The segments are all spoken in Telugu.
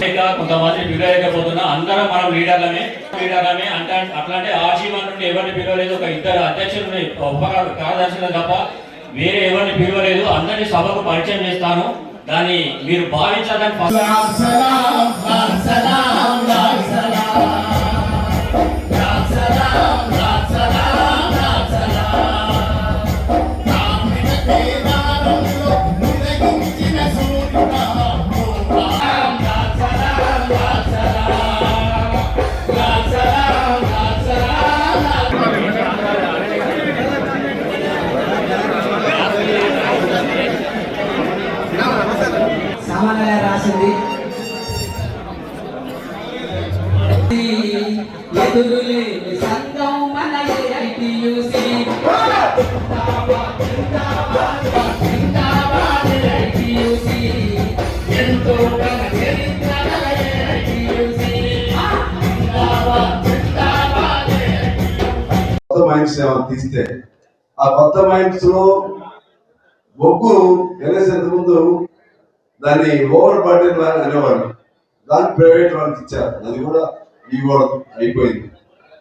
తెలియక కొంతమంది పిలవలేకపోతున్నా అందరం మనం లీడర్లమే. లీడర్లమే అంటే అట్లాంటి ఆశీర్వాదం నుండి ఎవరిని పిలవలేదు. ఒక ఇద్దరు అధ్యక్షులు ఉప కార్యదర్శులు తప్ప వేరే ఎవరిని పిలవలేదు. అందరినీ సభకు పరిచయం చేస్తాను. దాన్ని మీరు భావించాలని ఫస్ట్ సామాన్యంగా రాసింది మన ఎంతో చరిత్ర కొత్త మైండ్స్ ఏమైనా తీస్తే. ఆ కొత్త మైండ్స్లో బొగ్గు ఎన్ఎస్ ముందు దాన్ని ఓవర్ బర్డెన్ వ్యాన్ అనేవాళ్ళు. దాన్ని ప్రైవేట్ వాళ్ళకి ఇచ్చారు. అది కూడా ఇవ్వడం అయిపోయింది.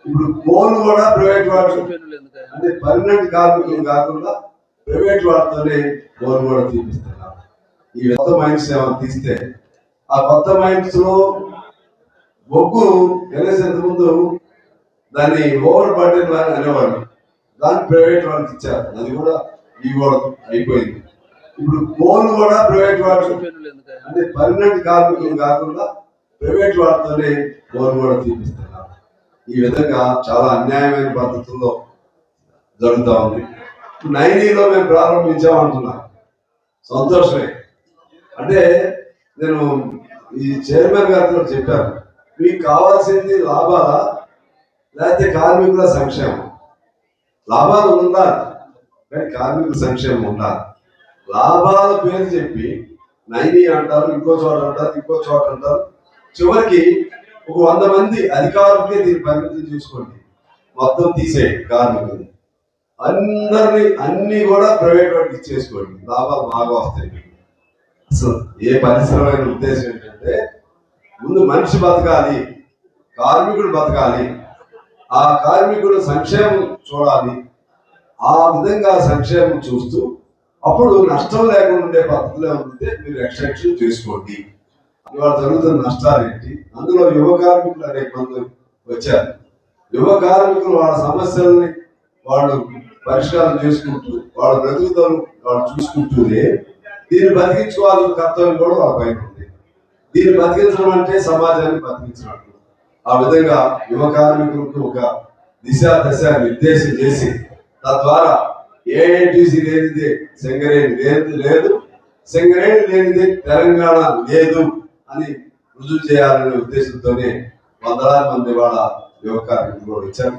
ఇప్పుడు ఫోన్ కూడా ప్రైవేట్ వాళ్ళు అంటే పర్మనెంట్ కార్మికులు కాకుండా ప్రైవేట్ వాళ్ళతోనే ఫోన్ కూడా తీపిస్తున్నారు. ఈ కొత్త మైండ్స్ ఏమైనా తీస్తే ఆ కొత్త మైండ్స్లో బొగ్గు కనీసం ముందు దాన్ని ఓవర్ బర్డెన్ వ్యాన్ అనేవాళ్ళు. దాన్ని ప్రైవేట్ వాళ్ళకి ఇచ్చారు. అది కూడా ఇవ్వడం అయిపోయింది. ఇప్పుడు కోల్ కూడా ప్రైవేట్ వాళ్ళు. అంటే పర్మనెంట్ కార్మికులు కాకుండా ప్రైవేట్ వాళ్ళతోనే కోల్ కూడా తీపిస్తున్నారు ఈ విధంగా చాలా అన్యాయమైన పద్ధతుల్లో జరుగుతా ఉంది. నైనీలో మేము ప్రారంభించామంటున్నా సంతోషమే. అంటే నేను ఈ చైర్మన్ గారితో చెప్పాను. మీకు కావాల్సింది లాభాలా లేకపోతే కార్మికుల సంక్షేమం. లాభాలు ఉండాలి. కానీ కార్మికుల సంక్షేమం ఉండాలి. లాభాల పేరు చెప్పి నైని అంటారు ఇంకో చోట అంటారు ఇంకో చోట అంటారు. చివరికి ఒక వంద మంది అధికారులకే దీన్ని పరిమితం చేసుకోండి. మొత్తం తీసేయండి కార్మికులు అందరిని అన్ని కూడా ప్రైవేట్ వాటికి ఇచ్చేసుకోండి. లాభాలు బాగా వస్తాయి. అసలు ఏ పరిశ్రమైన ఉద్దేశం ఏంటంటే ముందు మనిషి బతకాలి కార్మికుడు బతకాలి. ఆ కార్మికుడు సంక్షేమం చూడాలి. ఆ విధంగా సంక్షేమం చూస్తూ అప్పుడు నష్టం లేకుండా ఉండే పద్ధతిలో ఉంటే మీరు ఎక్స్టెన్షన్ చేసుకోండి. ఇవాళ జరుగుతున్న నష్టాలు ఏంటి? అందులో యువ కార్మికులు అనేక మంది వచ్చారు. యువ కార్మికులు వాళ్ళ సమస్యల్ని వాళ్ళు పరిష్కారం చేసుకుంటూ వాళ్ళ బ్రతుకుతారు వాళ్ళు చూసుకుంటూనే దీన్ని బతికించుకోవాల్సిన కర్తవ్యం కూడా వాళ్ళ పైన ఉంది. దీన్ని బతికించడం అంటే సమాజాన్ని బతికించినట్టు ఆ విధంగా యువ కార్మికులకు ఒక దిశ దశ నిర్దేశం చేసి తద్వారా ఏఐటీసీ లేనిదే సింగరేణి లేదు లేదు. సింగరేణి లేనిదే తెలంగాణ లేదు అని రుజువు చేయాలనే ఉద్దేశంతోనే వందలాది మంది వాళ్ళ యువ కార్మికులు వచ్చారు